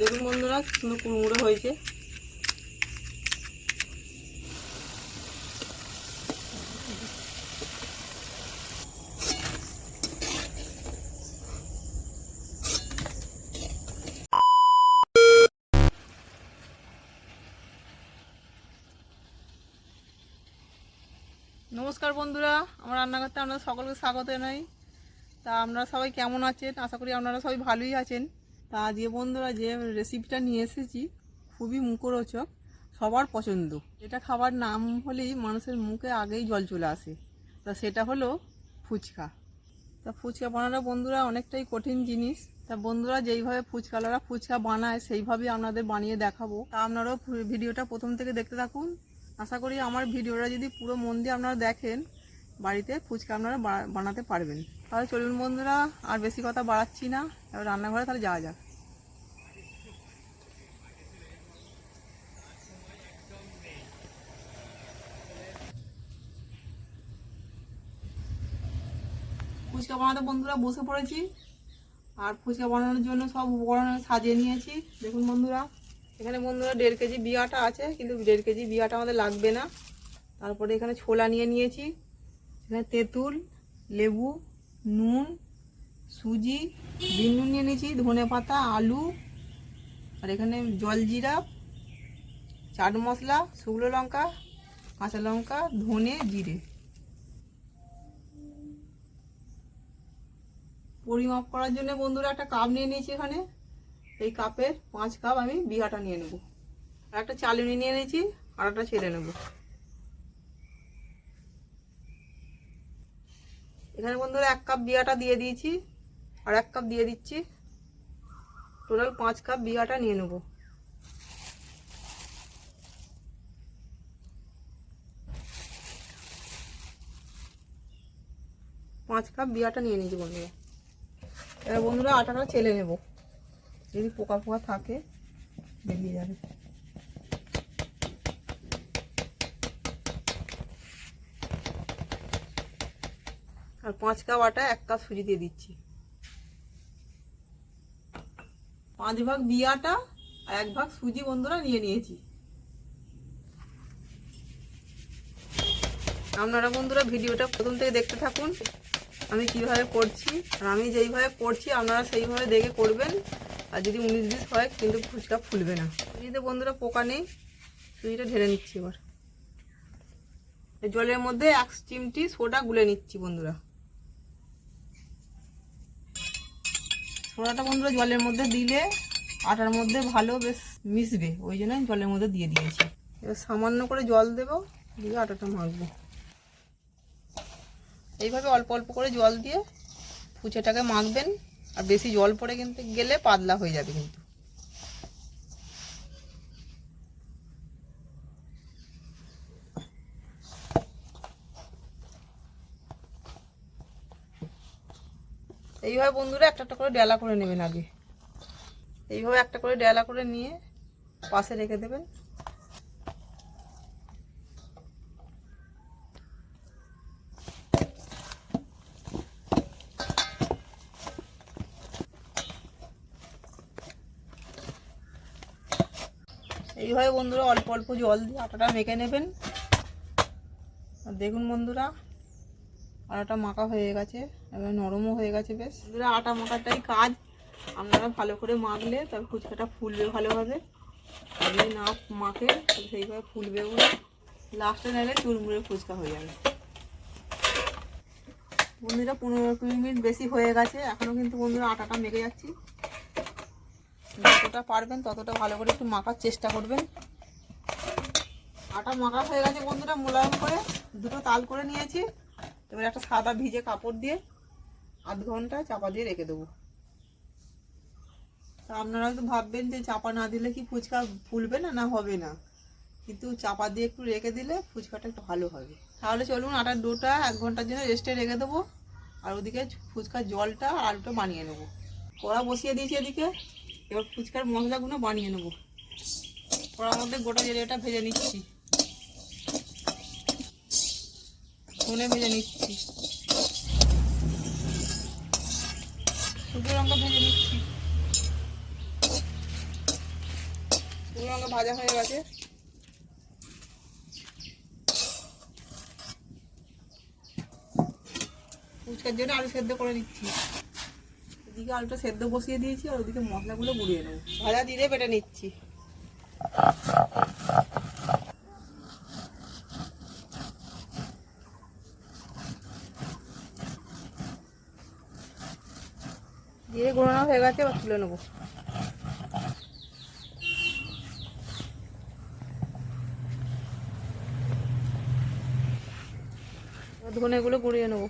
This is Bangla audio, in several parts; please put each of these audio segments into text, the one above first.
দেখুন বন্ধুরা সুন্দর কুড়মুড়ো হয়েছে। নমস্কার বন্ধুরা, আমার রান্নাঘরতে আপনাদের সকলকে স্বাগত জানাই। তা আপনারা সবাই কেমন আছেন? আশা করি আপনারা সবাই ভালোই আছেন। তা আজকে বন্ধুরা যে রেসিপিটা নিয়ে এসেছি, খুবই মুখরোচক, সবার পছন্দ। এটা খাবার নাম হলেই মানুষের মুখে আগেই জল চলে আসে। তা সেটা হলো ফুচকা। তা ফুচকা বানানো বন্ধুরা অনেকটাই কঠিন জিনিস। তা বন্ধুরা যেইভাবে ফুচকালারা ফুচকা বানায়, সেইভাবেই আপনাদের বানিয়ে দেখাবো। তা আপনারাও ভিডিওটা প্রথম থেকে দেখতে থাকুন। আশা করি আমার ভিডিওটা যদি পুরো মন দিয়ে আপনারা দেখেন, বাড়িতে ফুচকা আপনারা বানাতে পারবেন। তাহলে চলুন বন্ধুরা, আর বেশি কথা বাড়াচ্ছি না। এবার রান্নাঘরে তাহলে যাওয়া যাক। ফুচকা বানাতে বন্ধুরা বসে পড়েছি। আর ফুচকা বানানোর জন্য সব উপকরণ সাজিয়ে নিয়েছি। দেখুন বন্ধুরা, এখানে বন্ধুরা দেড় কেজি বিয়াটা আছে, কিন্তু দেড় কেজি বিয়াটা আমাদের লাগবে না। তারপরে এখানে ছোলা নিয়ে নিয়েছি। এখানে তেঁতুল, লেবু নুন, সুজি বিন নুন নিয়ে নিয়েছি, ধনে পাতা, আলু, আর এখানে জলজিরা চাট মশলা, শুকনো লঙ্কা, কাঁচা লঙ্কা, ধনে জিরে। পরিমাপ করার জন্য বন্ধুরা একটা কাপ নিয়ে নিয়েছি এখানে। এই কাপের পাঁচ কাপ আমি বিঘাটা নিয়ে নেব। আর একটা চালুনি নিয়ে নিয়েছি, আর একটা ছেড়ে নেব। এখানে বন্ধুরা এক কাপ বিয়াটা দিয়ে দিয়েছি, আর এক কাপ দিয়ে দিচ্ছি। টোটাল পাঁচ কাপ বিয়াটা নিয়ে নেব। পাঁচ কাপ বিয়াটা নিয়ে নিয়েছি বন্ধুরা। এবার বন্ধুরা আটাটা চেলে নেব। যদি পোকা পোকা থাকে, বেরিয়ে যাবে। আর পাঁচ কাপ আটা, এক কাপ সুজি দিয়ে দিচ্ছি। পাঁচ ভাগ বিয়াটা আর এক ভাগ সুজি বন্ধুরা নিয়ে নিয়েছি। আপনারা বন্ধুরা ভিডিওটা প্রথম থেকে দেখতে থাকুন, আমি কীভাবে করছি, আর আমি যেইভাবে করছি, আপনারা সেইভাবে দেখে করবেন। আর যদি উনিশ বিশ হয়, কিন্তু ফুচকা ফুলবে না। সুজিতে বন্ধুরা পোকা নেই, সুজিটা ঢেলে নিচ্ছি এবার। জলের মধ্যে এক চিমটি সোডা গুলে নিচ্ছি বন্ধুরা। সোডাটা বন্ধুরা জলের মধ্যে দিলে আটার মধ্যে ভালো বেশ মিশবে, ওই জন্য জলের মধ্যে দিয়ে দিয়েছি। এবার সামান্য করে জল দেব, দিয়ে আটাটা মাখবো। এইভাবে অল্প অল্প করে জল দিয়ে ফুচেটাকে মাখবেন, আর বেশি জল পড়ে কিন্তু গেলে পাতলা হয়ে যাবে কিন্তু। এইভাবে বন্ধুরা একটা একটা করে ডেলা করে নেবেন আগে। এইভাবে একটা করে ডেলা করে নিয়ে পাশে রেখে দেবেন। এইভাবে বন্ধুরা অল্প অল্প জল দিয়ে আটাটা মেখে নেবেন। দেখুন বন্ধুরা আটাটা মাখা হয়ে গেছে, এবার নরমও হয়ে গেছে বেশ। আটা মাখাটাই কাজ। আপনারা ভালো করে মাখলে তবে ফুচকাটা ফুলবে ভালোভাবে। যদি না মাখে, সেইভাবে ফুলবে না লাস্টে নিলে চুরমুড়ে ফুচকা হয়ে যাবে। বন্ধুরা, পনেরো কুড়ি মিনিট বেশি হয়ে গেছে। এখনও কিন্তু বন্ধুরা আটাটা মেখে যাচ্ছি। যতটা পারবেন, ততটা ভালো করে একটু মাখার চেষ্টা করবেন। আটা মাখা হয়ে গেছে বন্ধুরা, মোলায়েম করে। দুটো তাল করে নিয়েছি। এবার একটা সাদা ভিজে কাপড় দিয়ে আধ ঘণ্টা চাপা দিয়ে রেখে দেবো। তা আপনারা হয়তো ভাববেন যে চাপা না দিলে কি ফুচকা ফুলবে না না হবে না। কিন্তু চাপা দিয়ে একটু রেখে দিলে ফুচকাটা একটু ভালো হবে। তাহলে চলুন আটার ডোটা এক ঘণ্টার জন্য রেস্টে রেখে দেবো। আর ওদিকে ফুচকার জলটা আর আলুটা বানিয়ে নেব। কড়া বসিয়ে দিয়েছি এদিকে। এবার ফুচকার মশলাগুলো বানিয়ে নেব। কড়ার মধ্যে গোটা জিরেটা ভেজে নিচ্ছি। ধনে ভেজে নিচ্ছি। শুকনো লঙ্কা ভেজে নিচ্ছি। শুকনো লঙ্কা ভাজা হয়ে গেছে। ফুচকার জন্য আলু সেদ্ধ করে নিচ্ছি। এদিকে আলুটা সেদ্ধ বসিয়ে দিয়েছি আর ওদিকে মশলাগুলো গুঁড়িয়ে নেব। ভাজা দিয়ে বেটে নিচ্ছি দিয়ে গুঁড়ানো হয়ে গেছে এবার তুলে নেব। ধনেগুলো গুঁড়িয়ে নেব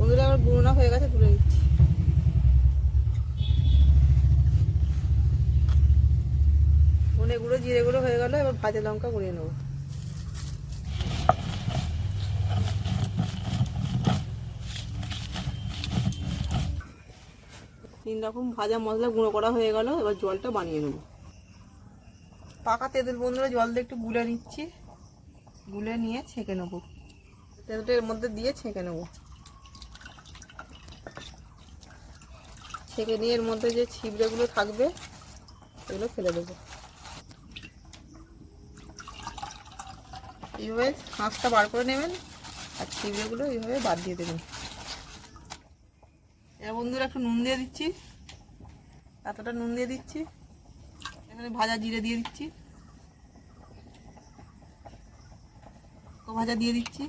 ওগুলো আবার গুঁড়ো হয়ে গেছে তুলে দিচ্ছি ধনে গুঁড়ো জিরে গুঁড়ো ভাজা লঙ্কা গুঁড়িয়ে নেব। তিন রকম ভাজা মশলা গুঁড়ো করা হয়ে গেল, এবার জলটা বানিয়ে নেব। পাকা তেঁতুল বন্ধুরা, জল দিয়ে একটু গুলে নিচ্ছি। গুলে নিয়ে ছেঁকে নেব। তেঁতুলটা এর মধ্যে দিয়ে ছেঁকে নেব। ছেঁকে নিয়ে এর মধ্যে যে ছিবড়েগুলো থাকবে, এগুলো ফেলে দেবো। এইভাবে হাঁসটা বার করে নেবেন আর ছিবড়েগুলো এইভাবে বাদ দিয়ে দেবেন। এবার বন্ধুরা একটু নুন দিয়ে দিচ্ছি এতটা নুন দিয়ে দিচ্ছি, এখানে ভাজা জিরে দিয়ে দিচ্ছি ভাজা দিয়ে দিচ্ছি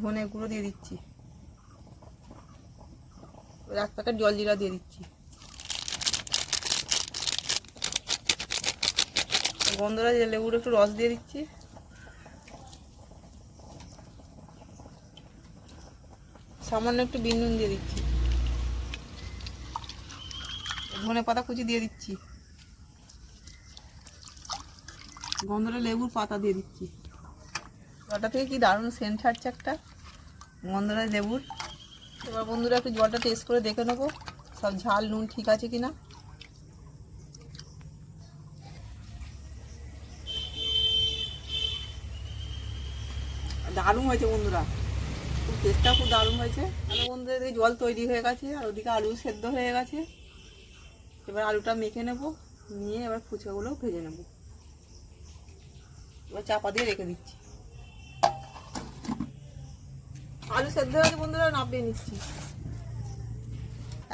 ধনে গুঁড়ো দিয়ে দিচ্ছি প্যাকেট জল জিরা দিয়ে দিচ্ছি। গন্ধরা যে লেবুর একটু রস দিয়ে দিচ্ছি। সামান্য একটু বিন নুন দিয়ে দিচ্ছি। ধনে পাতা কুচি দিয়ে দিচ্ছি। গন্ধরা লেবুর পাতা দিয়ে দিচ্ছি। জলটা থেকে কি দারুণ সেন্ট ছাড়ছে একটা? গন্ধরা লেবুর। এবার বন্ধুরা, একটু জলটা টেস্ট করে দেখে নেব। সব ঝাল, নুন ঠিক আছে কি না দারুণ হয়েছে বন্ধুরা। খুব টেস্টটা খুব দারুণ হয়েছে। তাহলে বন্ধুরা এদিকে জল তৈরি হয়ে গেছে, আর ওদিকে আলু সেদ্ধ হয়ে গেছে। এবার আলুটা মেখে নেব, নিয়ে এবার ফুচকাগুলো ভেজে নেব। এবার চাপা দিয়ে রেখে দিচ্ছি। আলু সেদ্ধ হয়ে গেছে বন্ধুরা, নাপিয়ে নিচ্ছি।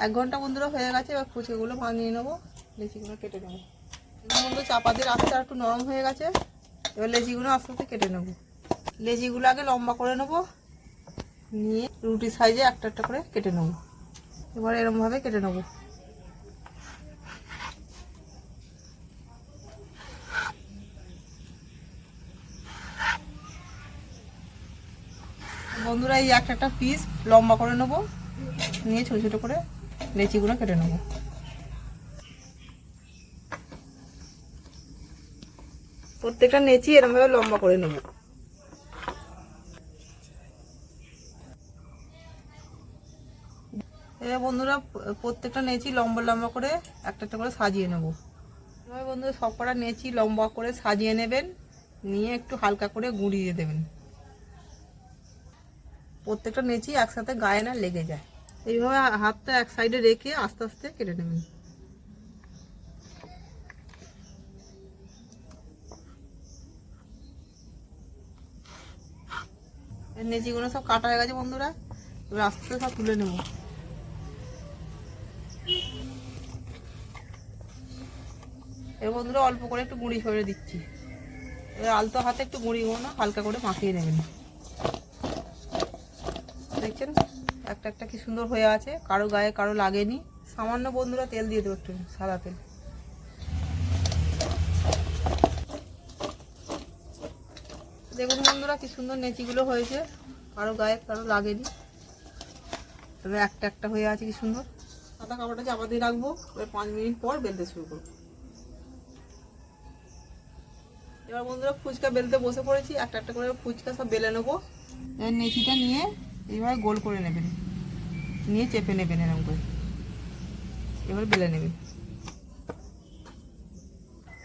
এক ঘণ্টা বন্ধুরা হয়ে গেছে, এবার ফুচকাগুলো ভাঙিয়ে নেব, লিচিগুলো কেটে নেব। বন্ধু চাপা দিয়ে আস্তে একটু নরম হয়ে গেছে, এবার লেচিগুলো আস্তে আস্তে কেটে নেব। লেচিগুলো আগে লম্বা করে নেব। নিয়ে রুটি সাইজে একটা একটা করে কেটে নেব। এবার এরমভাবে কেটে নেব। বন্ধুরা, এই একটা একটা পিস লম্বা করে নেব। নিয়ে ছোটো ছোটো করে লেচিগুলো কেটে নেব। প্রত্যেকটা নেচি এরমভাবে লম্বা করে নেব। এবার বন্ধুরা, প্রত্যেকটা নেচি লম্বা লম্বা করে একটা একটা করে সাজিয়ে নেব। এবার বন্ধুরা, সব কটা নেচি লম্বা করে সাজিয়ে নেবেন, নিয়ে একটু হালকা করে গুঁড়িয়ে দেবেন। প্রত্যেকটা নেচি একসাথে গায়ে না লেগে যায়। এইভাবে হাতটা এক সাইডে রেখে আস্তে আস্তে কেটে নেবেন। নেচিগুলো সব কাটা হয়ে গেছে বন্ধুরা, এবার আস্তে আস্তে সব তুলে নেব। এর বন্ধুরা অল্প করে একটু গুঁড়ি সরে দিচ্ছি। এবার আলতো হাতে একটু গুঁড়ি না, হালকা করে মাখিয়ে নেবেন দেখছেন? একটা একটা কি সুন্দর হয়ে আছে। কারও গায়ে কারও লাগেনি। সামান্য বন্ধুরা তেল দিয়ে দেবো একটু, সাদা তেল। দেখুন বন্ধুরা কি সুন্দর নেচিগুলো হয়েছে। কারও গায়ে কারও লাগেনি। তবে একটা একটা হয়ে আছে কি সুন্দর। সাদা কাপড়টা চাপা দিয়ে রাখব। এবার পাঁচ মিনিট পর বেলতে শুরু করব। এবার বন্ধুরা ফুচকা বেলতে বসে পড়েছি, একটা একটা করে ফুচকা সব বেলে নেব। এবার নেচিটা নিয়ে এইভাবে গোল করে নেবেন নিয়ে চেপে নেবেন এরকম করে। এবার বেলে নেবেন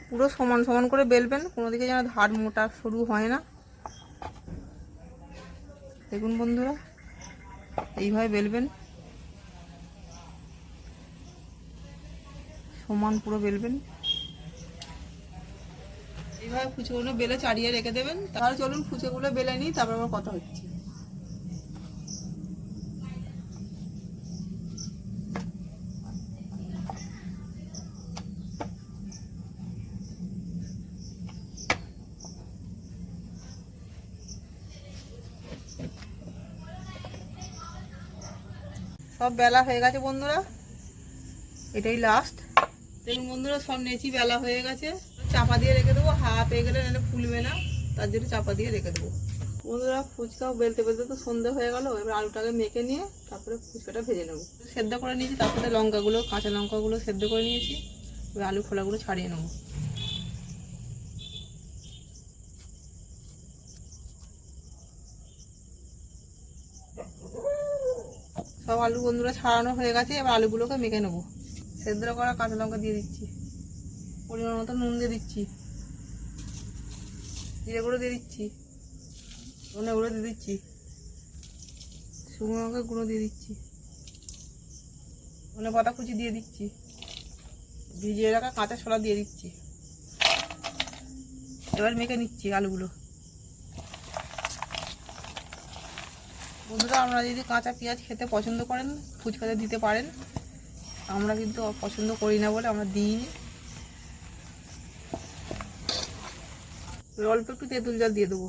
পুরো সমান সমান করে বেলবেন, কোনো দিকে যেন ধার মোটা সরু হয় না। দেখুন বন্ধুরা, এইভাবে বেলবেন। সমান পুরো বেলবেন। এইভাবে ফুচকাগুলো বেলে চাড়িয়ে রেখে দেবেন। তাহলে চলুন ফুচকাগুলো বেলে নিই, তারপর আবার কথা হচ্ছে। সব বেলা হয়ে গেছে বন্ধুরা। এটাই লাস্ট বন্ধুরা, সব নেচি বেলা হয়ে গেছে। চাপা দিয়ে রেখে দেবো হাফ হয়ে গেলে নাহলে ফুলবে না তার জন্য চাপা দিয়ে রেখে দেবো। বন্ধুরা ফুচকাও বেলতে বেলতে তো সন্ধে হয়ে গেল এবার আলুটাকে মেখে নিয়ে তারপরে ফুচকাটা ভেজে নেব। সেদ্ধ করে নিয়েছি তারপরে লঙ্কাগুলো কাঁচা লঙ্কাগুলো সেদ্ধ করে নিয়েছি এবার আলু খোলাগুলো ছাড়িয়ে নেব। সব আলু বন্ধুরা ছাড়ানো হয়ে গেছে এবার আলুগুলোকে মেখে নেব। সেদ্ধ করা কাঁচা লঙ্কা দিয়ে দিচ্ছি। পরিমাণ মতো নুন দিয়ে দিচ্ছি। জিরে গুঁড়ো দিয়ে দিচ্ছি। ধনে গুঁড়ো দিয়ে দিচ্ছি। শুকনো লঙ্কা গুঁড়ো দিয়ে দিচ্ছি। ধনে পাতা কুচি দিয়ে দিচ্ছি। ভিজিয়ে রাখা কাঁচা ছোলা দিয়ে দিচ্ছি। এবার মেখে নিচ্ছি আলুগুলো। বন্ধুরা আমরা যদি কাঁচা পেঁয়াজ খেতে পছন্দ করেন, ফুচকাতে দিতে পারেন। আমরা কিন্তু পছন্দ করি না বলে আমরা দিইনি। অল্প একটু তেঁতুল জল দিয়ে দেবো।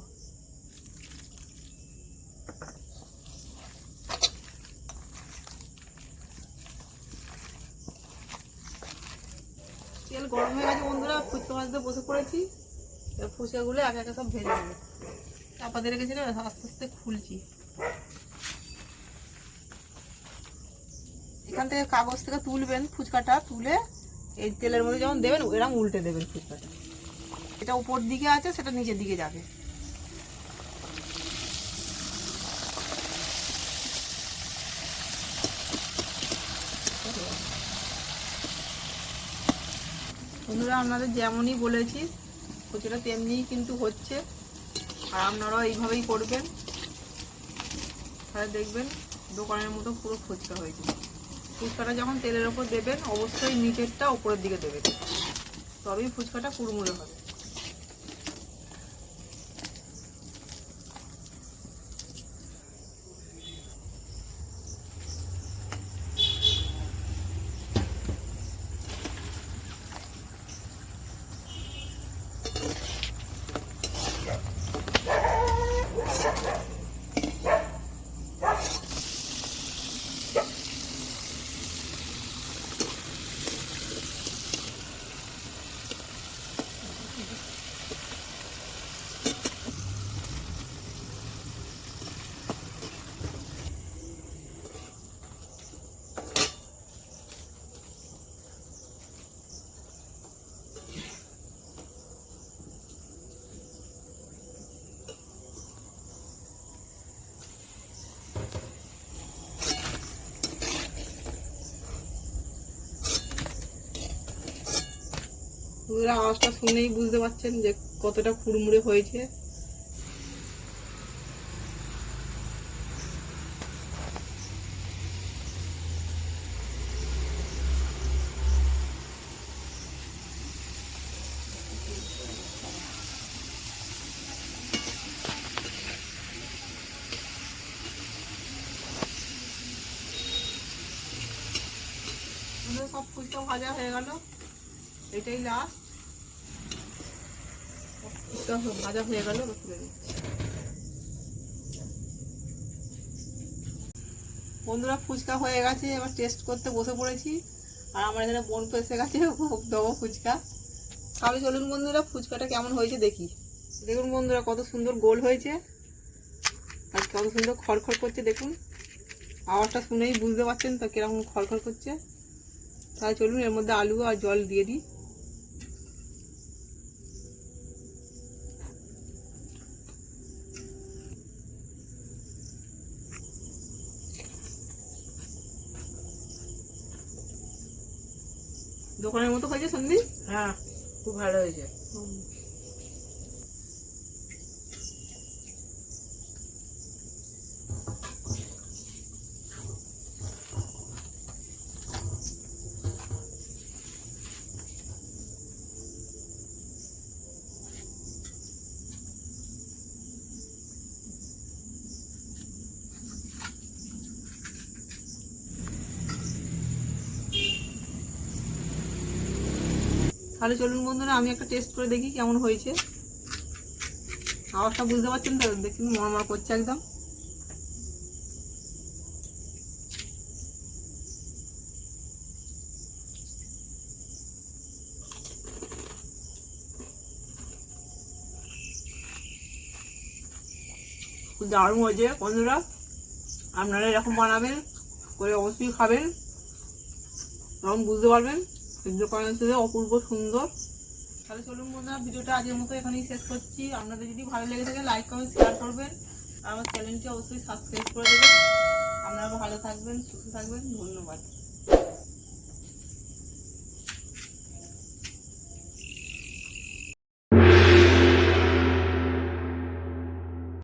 তেল গরম হয়ে গেছে বন্ধুরা, ফুচকা ভাজতে বসে পড়েছি। ফুচকাগুলো একে একে সব ভেজে নেব। চাপা দিয়ে রেখেছি না, আস্তে আস্তে খুলছি। এখান থেকে কাগজ থেকে তুলবেন ফুচকাটা, তুলে এই তেলের মধ্যে যেমন দেবেন এরকম উল্টে দেবেন ফুচকাটা। এটা উপর দিকে আছে, সেটা নিচের দিকে যাবে। বন্ধুরা, আপনাদের যেমনই বলেছি ফুচকাটা তেমনিই কিন্তু হচ্ছে। আর আপনারাও এইভাবেই করবেন। তাহলে দেখবেন, দোকানের মতো পুরো ফুচকা হয়েছে ফুচকাটা যখন তেলের ওপর দেবেন, অবশ্যই নিচেরটা ওপরের দিকে দেবেন। তবেই ফুচকাটা কুড়মুড়ে হবে। বন্ধুরা, আওয়াজটা শুনেই বুঝতে পারছেন যে কতটা কুড়মুড়ে হয়েছে। সব ফুচকা ভাজা হয়ে গেল। এটাই লাস্ট ভাজা হয়ে গেল বন্ধুরা, ফুচকা হয়ে গেছে, এবার টেস্ট করতে বসে পড়েছি। আর আমার এখানে বোন এসে গেছে দেবো ফুচকা। তবে চলুন বন্ধুরা, ফুচকাটা কেমন হয়েছে দেখি। দেখুন বন্ধুরা, কত সুন্দর গোল হয়েছে। আর কত সুন্দর খড়খড় করছে, দেখুন। আওয়াজটা শুনেই বুঝতে পারছেন তো কীরকম খড়খড় করছে। তাহলে চলুন, এর মধ্যে আলু আর জল দিয়ে দিই। দোকানের মতো হয়েছে সন্ধি? হ্যাঁ খুব ভালো হয়েছে। তাহলে চলুন বন্ধুরা, আমি একটা টেস্ট করে দেখি কেমন হয়েছে। আওয়াজটা বুঝতে পারছেন তো? দেখুন মরমর করছে একদম। দারুণ হয়েছে বন্ধুরা। আপনারা এরকম বানাবেন, করে অবশ্যই খাবেন। তখন বুঝতে পারবেন। সিদ্ধ করার সাথে অপূর্ব সুন্দর। তাহলে চলুন বন্ধুরা, ভিডিওটা আজকের মতো এখানেই শেষ করছি। আপনাদের যদি ভালো লেগে থাকে লাইক কমেন্ট শেয়ার করবেন। আর আমার চ্যানেলটি অবশ্যই সাবস্ক্রাইব করে দেবেন। আপনারা ভালো থাকবেন, সুস্থ থাকবেন। ধন্যবাদ।